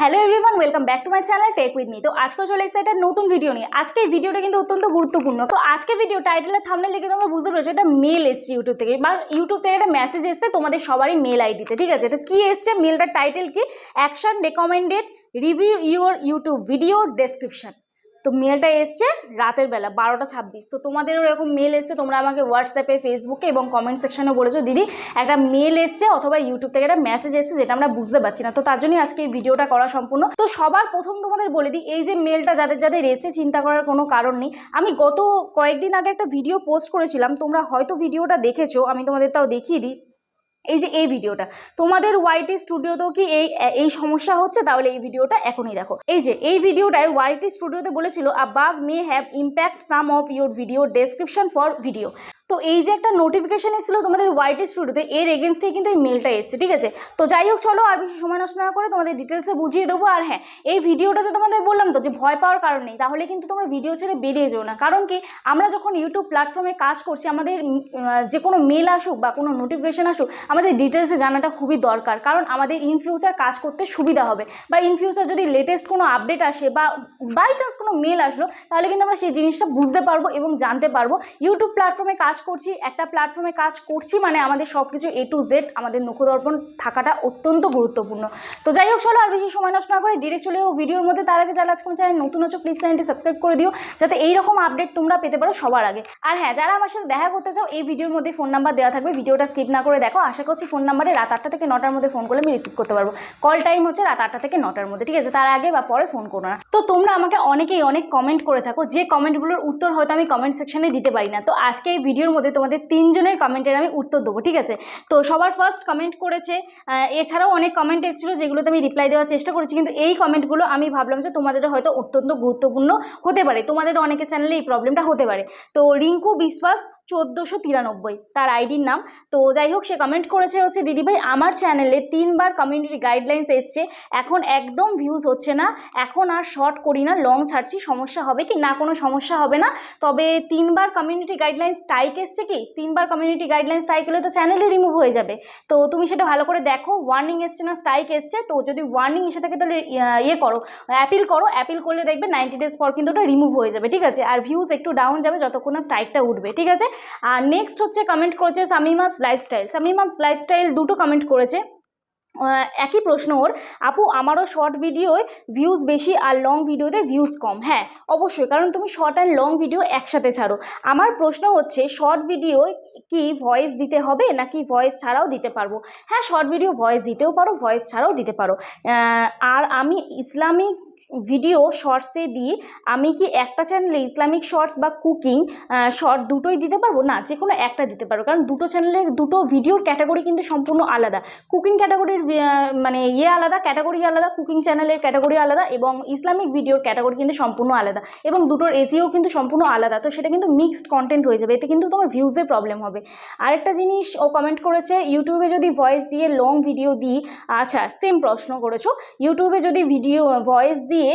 Hello everyone welcome back to my channel tech with me তো আজকে চলে এসেছে একটা নতুন ভিডিও নিয়ে। আজকে ভিডিওটা কিন্তু অত্যন্ত গুরুত্বপূর্ণ। তো আজকে ভিডিও টাইটেলের থামনে লিখে তোমরা বুঝতে পেরেছ একটা মেল এসছে ইউটিউব থেকে, বা ইউটিউব থেকে একটা মেসেজ এসছে তোমাদের সবারই মেল আইডিতে ঠিক আছে? তো কী এসছে? মেলটার টাইটেল কি? Action recommended review your YouTube video description তো মেলটা এসছে রাতের বেলা, বারোটা ছাব্বিশ। তো তোমাদেরও এরকম মেল এসছে, তোমরা আমাকে হোয়াটসঅ্যাপে ফেসবুকে এবং কমেন্ট সেকশনে বলেছ, দিদি, একটা মেল এসছে অথবা ইউটিউব থেকে একটা মেসেজ এসছে যেটা আমরা বুঝতে পারছি না। তো তার জন্যই আজকে এই ভিডিওটা করা সম্পূর্ণ। তো সবার প্রথম তোমাদের বলে দিই, এই যে মেলটা যাদের যাদের এসছে, চিন্তা করার কোনো কারণ নেই। আমি গত কয়েকদিন আগে একটা ভিডিও পোস্ট করেছিলাম, তোমরা হয়তো ভিডিওটা দেখেছ, আমি তোমাদের তাও দেখিয়ে দিই। এই যে এই ভিডিওটা, তোমাদের ওয়াইটি স্টুডিওতেও কি এই এই সমস্যা হচ্ছে? তাহলে এই ভিডিওটা এখনই দেখো। এই যে, এই ভিডিওটায় ওয়াইটি স্টুডিওতে বলেছিল a bug may have impact some of your video description for video তো এই যে একটা নোটিফিকেশন এসেছিল তোমাদের ওয়াইটি স্টুডিওতে এর এগেনস্টে কিন্তু এই মেলটা এসছে, ঠিক আছে? তো যাই হোক, চলো আর বেশি সময় নষ্ট না করে তোমাদের ডিটেলসে বুঝিয়ে দেবো। আর হ্যাঁ এই ভিডিওটাতে তোমাদের বললাম তো যে ভয় পাওয়ার কারণ নেই, তাহলে কিন্তু তোমরা ভিডিও ছেড়ে বেরিয়ে যেও না। কারণ কি? আমরা যখন ইউটিউব প্ল্যাটফর্মে কাজ করছি, আমাদের যে কোনো মেল আসুক বা কোনো নোটিফিকেশান আসুক, আমাদের ডিটেলসে জানাটা খুবই দরকার। কারণ আমাদের ইন ফিউচার কাজ করতে সুবিধা হবে। বা ইন ফিউচার যদি লেটেস্ট কোনো আপডেট আসে বা বাই চান্স কোনো মেল আসলো, তাহলে কিন্তু আমরা সেই জিনিসটা বুঝতে পারব এবং জানতে পারব। ইউটিউব প্ল্যাটফর্মে কাজ করছি, একটা প্ল্যাটফর্মে কাজ করছি মানে আমাদের সব কিছু এ টু জেড আমাদের মুখদর্পণ থাকাটা অত্যন্ত গুরুত্বপূর্ণ। তো যাই হোক, চলো আর বেশি সময় নষ্ট না করে ডিরেক্ট চলে যাও ভিডিওর মধ্যে। তার আগে যারা আজকে চ্যানেল নতুন হচ্ছে প্লিজ চ্যানেলটি সাবস্ক্রাইব করে দিও, যাতে এইরকম আপডেট তোমরা পেতে পারো সবার আগে। আর হ্যাঁ যারা আমার সাথে দেখা করতে চাও, এই ভিডিওর মধ্যে ফোন নাম্বার দেওয়া থাকবে। ভিডিওটা স্কিপ না করে দেখো। আশা করছি ফোন নাম্বারে রাত আটটা থেকে নটার মধ্যে ফোন করলে আমি রিসিভ করতে পারব। কল টাইম হচ্ছে রাত আটটা থেকে নটার মধ্যে, ঠিক আছে? তার আগে বা পরে ফোন করো না। তো তোমরা আমাকে অনেকেই অনেক কমেন্ট করে থাকো। যে কমেন্টগুলোর উত্তর হয়তো আমি কমেন্ট সেকশনে দিতে পারি না। তো আজকে এই ভিডিওর মধ্যে তোমাদের তিনজনের কমেন্টের আমি উত্তর দেবো, ঠিক আছে? তো সবার ফার্স্ট কমেন্ট করেছে এছাড়াও অনেক কমেন্ট এসেছিল যেগুলোতে আমি রিপ্লাই দেওয়ার চেষ্টা করেছি, কিন্তু এই কমেন্টগুলো আমি ভাবলাম যে তোমাদের হয়তো অত্যন্ত গুরুত্বপূর্ণ হতে পারে, তোমাদের অনেকের চ্যানেলে এই প্রবলেমটা হতে পারে। তো রিঙ্কু বিশ্বাস চোদ্দোশো তিরানব্বই। তার আইডির নাম। তো যাই হোক সে কমেন্ট করেছে হচ্ছে, দিদিভাই, আমার চ্যানেলে তিনবার কমিউনিটি গাইডলাইন্স এসছে। এখন একদম ভিউজ হচ্ছে না। এখন আর শর্ট করি না। লং ছাড়ছি। সমস্যা হবে কি? না, কোনো সমস্যা হবে না। তবে তিনবার কমিউনিটি গাইডলাইন্স স্ট্রাইক এসছে কি? তিনবার কমিউনিটি গাইডলাইন্স স্ট্রাইক এলে তো চ্যানেলই রিমুভ হয়ে যাবে। তো তুমি সেটা ভালো করে দেখো। ওয়ার্নিং এসছে না স্ট্রাইক এসছে। তো যদি ওয়ার্নিং এসে থাকে তাহলে ইয়ে করো। অ্যাপিল করো। অ্যাপিল করলে দেখবে নাইনটি ডেজ পর কিন্তু ওটা রিমুভ হয়ে যাবে। ঠিক আছে? আর ভিউজ একটু ডাউন যাবে যতক্ষণ না স্ট্রাইকটা উঠবে। ঠিক আছে? আর নেক্সট হচ্ছে কমেন্ট করেছে সামিমাস লাইফস্টাইল সামিমাস লাইফস্টাইল দুটো কমেন্ট করেছে। একই প্রশ্ন ওর। আপু, আমারও শর্ট ভিডিওয় ভিউজ বেশি আর লং ভিডিওতে ভিউজ কম। হ্যাঁ অবশ্যই, কারণ তুমি শর্ট অ্যান্ড লং ভিডিও একসাথে ছাড়ো। আমার প্রশ্ন হচ্ছে শর্ট ভিডিও কি ভয়েস দিতে হবে নাকি ভয়েস ছাড়াও দিতে পারব? হ্যাঁ শর্ট ভিডিও ভয়েস দিতেও পারো ভয়েস ছাড়াও দিতে পারো। আর আমি ইসলামিক ভিডিও শর্টসে দিই আমি কি একটা চ্যানেলে ইসলামিক শর্টস বা কুকিং শর্ট দুটোই দিতে পারব? না যে কোনো একটা দিতে পারব কারণ দুটো চ্যানেলের দুটো ভিডিওর ক্যাটাগরি কিন্তু সম্পূর্ণ আলাদা। কুকিং ক্যাটাগরির মানে ইয়ে আলাদা ক্যাটাগরি আলাদা কুকিং চ্যানেলের ক্যাটাগরি আলাদা এবং ইসলামিক ভিডিওর ক্যাটাগরি কিন্তু সম্পূর্ণ আলাদা। এবং দুটোর এসিও কিন্তু সম্পূর্ণ আলাদা। তো সেটা কিন্তু মিক্সড কন্টেন্ট হয়ে যাবে। এতে কিন্তু তোমার ভিউজের প্রবলেম হবে। আরেকটা জিনিস ও কমেন্ট করেছে ইউটিউবে যদি ভয়েস দিয়ে লং ভিডিও দিই আচ্ছা সেম প্রশ্ন করেছ। ইউটিউবে যদি ভিডিও ভয়েস দিয়ে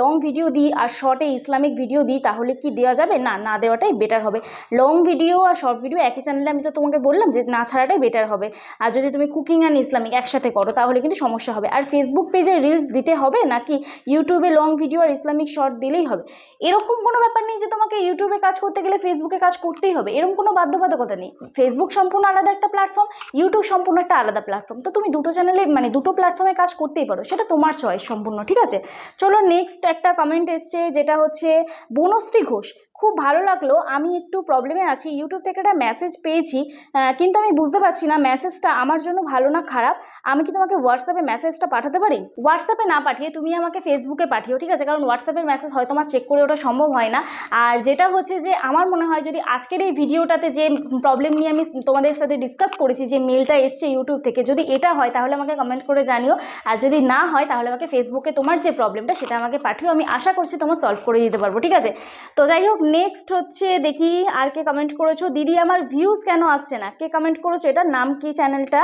লং ভিডিও দিই আর শর্টে ইসলামিক ভিডিও দিই, তাহলে কি দেওয়া যাবে? না না দেওয়াটাই বেটার হবে। লং ভিডিও আর শর্ট ভিডিও একই চ্যানেলে আমি তো তোমাকে বললাম যে না ছাড়াটাই বেটার হবে। আর যদি তুমি কুকিং অ্যান্ড ইসলামিক একসাথে করো, তাহলে কিন্তু সমস্যা হবে। আর ফেসবুক পেজে রিলস দিতে হবে নাকি ইউটিউবে লং ভিডিও আর ইসলামিক শর্ট দিলেই হবে? এরকম কোনো ব্যাপার নেই যে তোমাকে ইউটিউবে কাজ করতে গেলে ফেসবুকে কাজ করতেই হবে। এরকম কোনো বাধ্যবাধকতা নেই। ফেসবুক সম্পূর্ণ আলাদা একটা প্ল্যাটফর্ম ইউটিউব সম্পূর্ণ একটা আলাদা প্ল্যাটফর্ম তো তুমি দুটো চ্যানেলে মানে দুটো প্ল্যাটফর্মে কাজ করতেই পারো। সেটা তোমার চয়েস সম্পূর্ণ, ঠিক আছে? চলো নেক্সট একটা কমেন্ট এসছে যেটা হচ্ছে বনশ্রী ঘোষ। খুব ভালো লাগল। আমি একটু প্রবলেমে আছি। ইউটিউব থেকে একটা মেসেজ পেয়েছি কিন্তু আমি বুঝতে পারছি না। মেসেজটা আমার জন্য ভালো না খারাপ? আমি কি তোমাকে হোয়াটসঅ্যাপে মেসেজটা পাঠাতে পারি? হোয়াটসঅ্যাপে না পাঠিয়ে তুমি আমাকে ফেসবুকে পাঠিও, ঠিক আছে? কারণ হোয়াটসঅ্যাপের মেসেজ হয়তো আমার চেক করে ওটা সম্ভব হয় না। আর যেটা হচ্ছে যে, আমার মনে হয় যদি আজকের এই ভিডিওটাতে যে প্রবলেম নিয়ে আমি তোমাদের সাথে ডিসকাস করেছি, যে মেলটা এসছে ইউটিউব থেকে, যদি এটা হয়, তাহলে আমাকে কমেন্ট করে জানিও। আর যদি না হয়, তাহলে আমাকে ফেসবুকে তোমার যে প্রবলেমটা সেটা আমাকে পাঠিও। আমি আশা করছি তোমার সলভ করে দিতে পারব, ঠিক আছে? তো যাই হোক নেক্সট হচ্ছে দেখি আর কে কমেন্ট করেছ। দিদি, আমার ভিউজ কেন আসছে না? কে কমেন্ট করেছ? এটার নাম কি চ্যানেলটা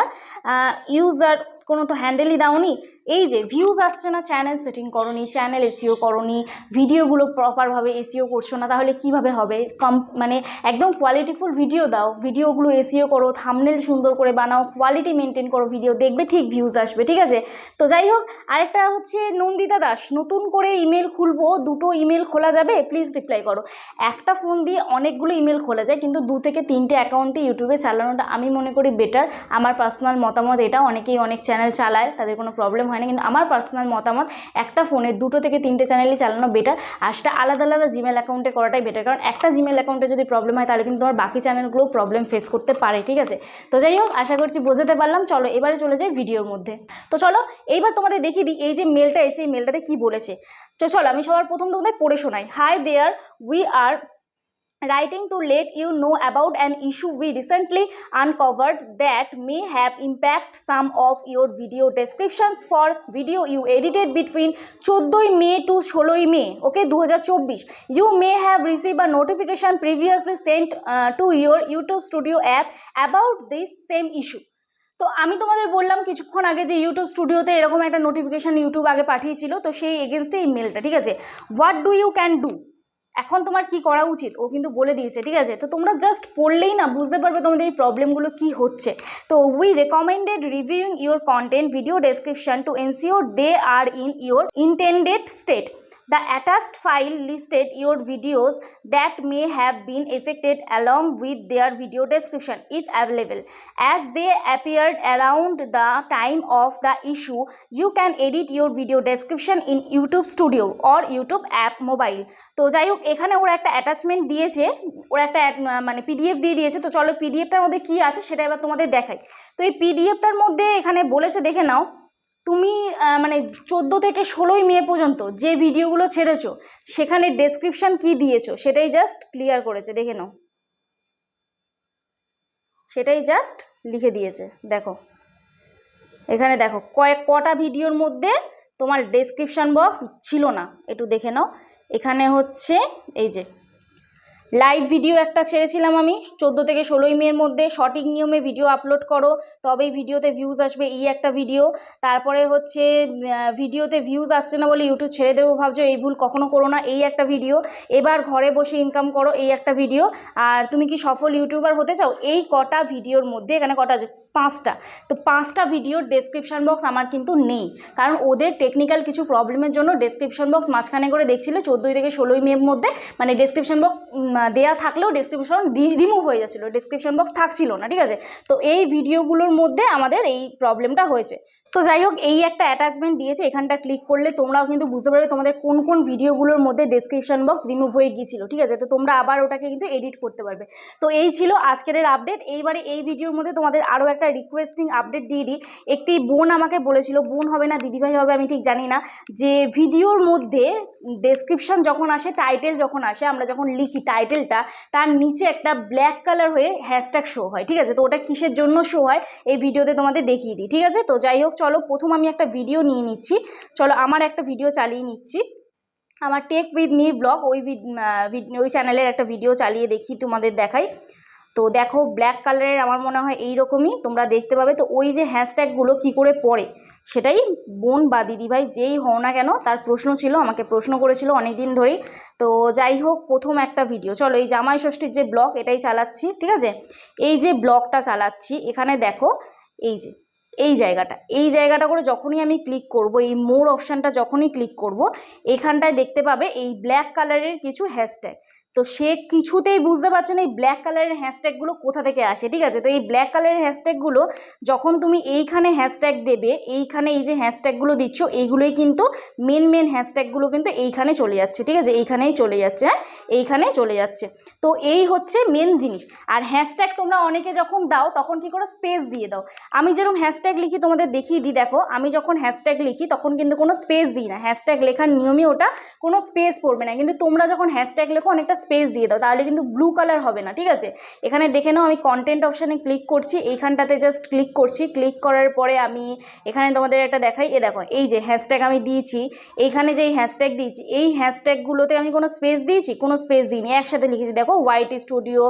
ইউজার কোনো তো হ্যান্ডেলই দাওনি। এই যে ভিউজ আসছে না চ্যানেল সেটিং করনি চ্যানেল এসিও করনি ভিডিওগুলো প্রপারভাবে এসিও করছ না, তাহলে কীভাবে হবে? কম মানে একদম কোয়ালিটিফুল ভিডিও দাও ভিডিওগুলো এসিও করো থামনেল সুন্দর করে বানাও কোয়ালিটি মেনটেন করো ভিডিও দেখবে ঠিক ভিউজ আসবে, ঠিক আছে? তো যাই হোক, আরেকটা হচ্ছে নন্দিতা দাস, নতুন করে ইমেল খুলবো, দুটো ইমেল খোলা যাবে প্লিজ রিপ্লাই করো। একটা ফোন দিয়ে অনেকগুলো ইমেল খোলা যায়, কিন্তু দু থেকে তিনটে অ্যাকাউন্টে ইউটিউবে চালানোটা আমি মনে করি বেটার আমার পার্সোনাল মতামত এটা অনেকেই অনেক চ্যানেল চালায়, তাদের কোনো প্রবলেম হয় না। কিন্তু আমার পার্সোনাল মতামত, একটা ফোনে দুটো থেকে তিনটে চ্যানেলই চালানো বেটার আর সেটা আলাদা আলাদা জিমেল অ্যাকাউন্টে করাটাই বেটার কারণ একটা জিমেল অ্যাকাউন্টে যদি প্রবলেম হয়, তাহলে কিন্তু তোমার বাকি চ্যানেলগুলো প্রবলেম ফেস করতে পারে, ঠিক আছে? তো যাই হোক, আশা করছি বোঝাতে পারলাম। চলো, এবারে চলে যাই ভিডিওর মধ্যে। তো চলো, এইবার তোমাদের দেখিয়ে দিই, এই যে মেলটা এসে এই মেলটাতে কী বলেছে। তো চলো, আমি সবার প্রথম তোমাদের পড়ে শোনাই। Hi there we are writing to let you know about an issue we recently uncovered that may have impact some of your video descriptions for video you edited between 14 May to 16 May okay 2024 you may have received a notification previously sent uh, to your YouTube Studio app about this same issue তো আমি তোমাদের বললাম কিছুক্ষণ আগে যে YouTube স্টুডিওতে এরকম একটা নোটিফিকেশান ইউটিউব আগে পাঠিয়েছিল তো সেই এগেনস্টে এই মেলটা ঠিক আছে what do you can do এখন তোমার কি করা উচিত? ও কিন্তু বলে দিয়েছে, ঠিক আছে? তো তোমরা জাস্ট পড়লেই না বুঝতে পারবে তোমাদের এই প্রবলেমগুলো কি হচ্ছে। তো we recommended reviewing your content video description to ensure they are in your intended state The attached file listed your videos that may have been affected along with their video description if available. As they appeared around the time of the issue, you can edit your video description in YouTube Studio or YouTube app mobile. তো যাই হোক এখানে ওরা একটা attachment দিয়েছে ওরা একটা মানে পিডিএফ দিয়ে দিয়েছে তো চলো পিডিএফটার মধ্যে কি আছে সেটা এবার তোমাদের দেখাই তো এই পিডিএফটার মধ্যে এখানে বলেছে দেখে নাও তুমি মানে চোদ্দ থেকে ষোলোই মে পর্যন্ত যে ভিডিওগুলো ছেড়েছো, সেখানে ডেসক্রিপশন কি দিয়েছ, সেটাই জাস্ট ক্লিয়ার করেছে, দেখে নাও। সেটাই জাস্ট লিখে দিয়েছে, দেখো। এখানে দেখো, কয়েক কটা ভিডিওর মধ্যে তোমার ডেসক্রিপশন বক্স ছিল না, একটু দেখে নাও। এখানে হচ্ছে, এই যে লাইভ ভিডিও একটা ছেড়েছিলাম আমি। চোদ্দ থেকে ষোলোই মের মধ্যে সঠিক নিয়মে ভিডিও আপলোড করো, তবেই ভিডিওতে ভিউজ আসবে এই একটা ভিডিও তারপরে হচ্ছে ভিডিওতে ভিউজ আসছে না বলে ইউটিউব ছেড়ে দেবো, ভাবছ এই ভুল কখনো করো না, এই একটা ভিডিও এবার ঘরে বসে ইনকাম করো, এই একটা ভিডিও আর তুমি কি সফল ইউটিউবার হতে চাও? এই কটা ভিডিওর মধ্যে এখানে কটা পাঁচটা। তো পাঁচটা ভিডিওর ডেসক্রিপশন বক্স আমার কিন্তু নেই। কারণ ওদের টেকনিক্যাল কিছু প্রবলেমের জন্য ডেসক্রিপশন বক্স মাঝখানে করে দেখছিল, চোদ্দোই থেকে ষোলোই মের মধ্যে। মানে ডেসক্রিপশন বক্স দেয়া থাকলেও ডিসক্রিপশন রিমুভ হয়ে যাচ্ছিল ডিসক্রিপশন বক্স থাকছিল না, ঠিক আছে? তো এই ভিডিওগুলোর মধ্যে আমাদের এই প্রবলেমটা হয়েছে। তো যাই হোক, এই একটা অ্যাটাচমেন্ট দিয়েছে, এখানটা ক্লিক করলে তোমরাও কিন্তু বুঝতে পারবে তোমাদের কোন কোন ভিডিওগুলোর মধ্যে ডেসক্রিপশন বক্স রিমুভ হয়ে গিয়েছিল, ঠিক আছে? তো তোমরা আবার ওটাকে কিন্তু এডিট করতে পারবে। তো এই ছিল আজকের আপডেট এইবারে এই ভিডিওর মধ্যে তোমাদের আরও একটা রিকোয়েস্টিং আপডেট দিয়ে দিই। একটি বোন আমাকে বলেছিল, বোন হবে না, দিদিভাই হবে, আমি ঠিক জানি না। যে ভিডিওর মধ্যে ডেসক্রিপশন যখন আসে টাইটেল যখন আসে, আমরা যখন লিখি টাইটেলটা তার নিচে একটা ব্ল্যাক কালার হয়ে হ্যাশট্যাগ শো হয়, ঠিক আছে? তো ওটা কিসের জন্য শো হয়? এই ভিডিওতে তোমাদের দেখিয়ে দিই, ঠিক আছে? তো যাই হোক চলো প্রথম আমি একটা ভিডিও নিয়ে নিচ্ছি। চলো আমার একটা ভিডিও চালিয়ে নিচ্ছি। আমার টেক উইথ মি ব্লগ ওই ওই চ্যানেলের একটা ভিডিও চালিয়ে দেখি, তোমাদের দেখাই। তো দেখো ব্ল্যাক কালারের আমার মনে হয় এই রকমই তোমরা দেখতে পাবে। তো ওই যে হ্যাশট্যাগুলো কি করে পড়ে, সেটাই বোন বা দিদিভাই যেই হও না কেন, তার প্রশ্ন ছিল, আমাকে প্রশ্ন করেছিল অনেক দিন ধরেই। তো যাই হোক, প্রথম একটা ভিডিও চলো এই জামাই ষষ্ঠীর যে ব্লগ এটাই চালাচ্ছি, ঠিক আছে? এই যে ব্লগটা চালাচ্ছি, এখানে দেখো, এই যে এই জায়গাটা এই জায়গাটা করে যখনই আমি ক্লিক করব, এই মোর অপশানটা যখনই ক্লিক করব, এখানটায় দেখতে পাবে এই ব্ল্যাক কালারের কিছু হ্যাশট্যাগ তো সে কিছুতেই বুঝতে পারছে না এই ব্ল্যাক কালারের হ্যাশট্যাগুলো কোথা থেকে আসে, ঠিক আছে? তো এই ব্ল্যাক কালারের হ্যাশট্যাগুলো যখন তুমি এইখানে হ্যাশট্যাগ দেবে, এইখানে এই যে হ্যাশট্যাগুলো দিচ্ছ, এইগুলোই কিন্তু মেন মেন হ্যাশট্যাগুলো কিন্তু এইখানে চলে যাচ্ছে, ঠিক আছে? এইখানেই চলে যাচ্ছে হ্যাঁ? এইখানে চলে যাচ্ছে। তো এই হচ্ছে মেন জিনিস। আর হ্যাশট্যাগ তোমরা অনেকে যখন দাও, তখন কি করে? স্পেস দিয়ে দাও। আমি যেরকম হ্যাশট্যাগ লিখি, তোমাদের দেখিয়ে দিই, দেখো, আমি যখন হ্যাশট্যাগ লিখি, তখন কিন্তু কোনো স্পেস দিই না। হ্যাশট্যাগ লেখার নিয়মে ওটা, কোনো স্পেস পড়বে না। কিন্তু তোমরা যখন হ্যাশট্যাগ লেখো, অনেকটা স্পেস দিয়ে দাও, তাহলে কিন্তু ব্লু কালার হবে না, ঠিক আছে? এখানে দেখে নাও, আমি কন্টেন্ট অপশানে ক্লিক করছি, এইখানটাতে জাস্ট ক্লিক করছি ক্লিক করার পরে আমি এখানে তোমাদের একটা দেখাই, এ দেখো, এই যে হ্যাশট্যাগ আমি দিয়েছি, এইখানে যে হ্যাশট্যাগ দিয়েছি, এই হ্যাশট্যাগুলোতে আমি কোনো স্পেস দিয়েছি? কোনো স্পেস দিইনি, একসাথে লিখেছি, দেখো white studio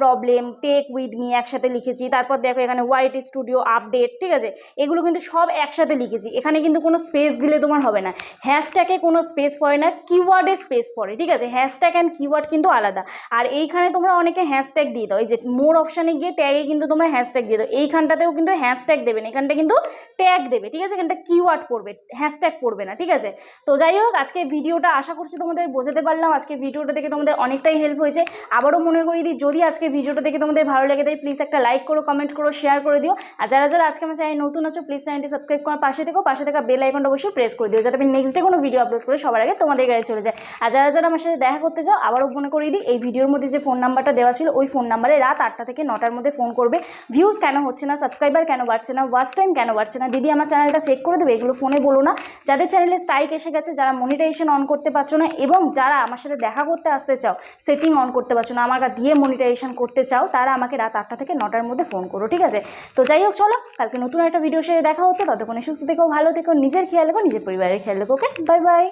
problem tech with me একসাথে লিখেছি, তারপর দেখো এখানে হোয়াইট স্টুডিও আপডেট ঠিক আছে? এগুলো কিন্তু সব একসাথে লিখেছি, এখানে কিন্তু কোনো স্পেস দিলে তোমার হবে না। হ্যাশট্যাগে কোনো স্পেস পড়ে না কিওয়ার্ডে স্পেস পড়ে, ঠিক আছে? হ্যাশট্যাগ অ্যান্ড কিওয়ার্ড কিন্তু আলাদা। আর এইখানে তোমরা অনেকে হ্যাশট্যাগ দিয়ে দাও। এই যে মোর অপশানে গিয়ে ট্যাগে কিন্তু তোমরা হ্যাশট্যাগ দিয়ে দাও। এইখানটাতেও কিন্তু হ্যাশট্যাগ না। এখানটা কিন্তু ট্যাগ দেবে। ঠিক আছে? এখানটা কিওয়ার্ড পড়বে হ্যাশট্যাগ পড়বে না। ঠিক আছে? তো যাই হোক, আজকে ভিডিওটা আশা করছি তোমাদের বোঝাতে পারলাম। আজকে ভিডিওটা থেকে তোমাদের অনেকটাই হেল্প হয়েছে। আবারও মনে করিয়ে দিই, যদি আজকে ভিডিওটা দেখে তোমাদের ভালো লেগে থাকে প্লিজ একটা লাইক করো কমেন্ট করো শেয়ার করে দিও। আর যারা যারা আজকে আমার চ্যানেল নতুন আছো প্লিজ চ্যানেলটি সাবস্ক্রাইব করার পাশে থেকো। পাশে থাকা বেল আইকনটা অবশ্যই প্রেস করে দিও, যাতে আমি নেক্সট ডে কোনো ভিডিও আপলোড করে সবার আগে তোমাদের কাছে চলে যায় আর যারা যারা আমার সাথে দেখা করতে চাও, আবারও মনে করিয়ে দিই, এই ভিডিওর মধ্যে যে ফোন নাম্বারটা দেওয়া ছিল, ওই ফোন নাম্বারে রাত আটটা থেকে নটার মধ্যে ফোন করবে। ভিউজ কেন হচ্ছে না? সাবস্ক্রাইবার কেন বাড়ছে না? ওয়াচ টাইম কেন বাড়ছে না? দিদি আমার চ্যানেলটা চেক করে দেবে, এগুলো ফোনে বলো না। যাদের চ্যানেলে স্ট্রাইক এসে গেছে, যারা মনিটাইজেশন অন করতে পারছ না, এবং যারা আমার সাথে দেখা করতে আসতে চাও সেটিং অন করতে পারছ না আমার দিয়ে মনিটাইজেশন করতে চাও, তারা আমাকে রাত আটটা থেকে নটার মধ্যে ফোন করো, ঠিক আছে? তো যাই হোক, চলো, কালকে নতুন একটা ভিডিও সেরে দেখা হচ্ছে, ততক্ষণে সুস্থ থেকো, ভালো থেকো, নিজের খেয়াল রেখো, নিজের পরিবারের খেয়াল রেখো ওকে বাই বাই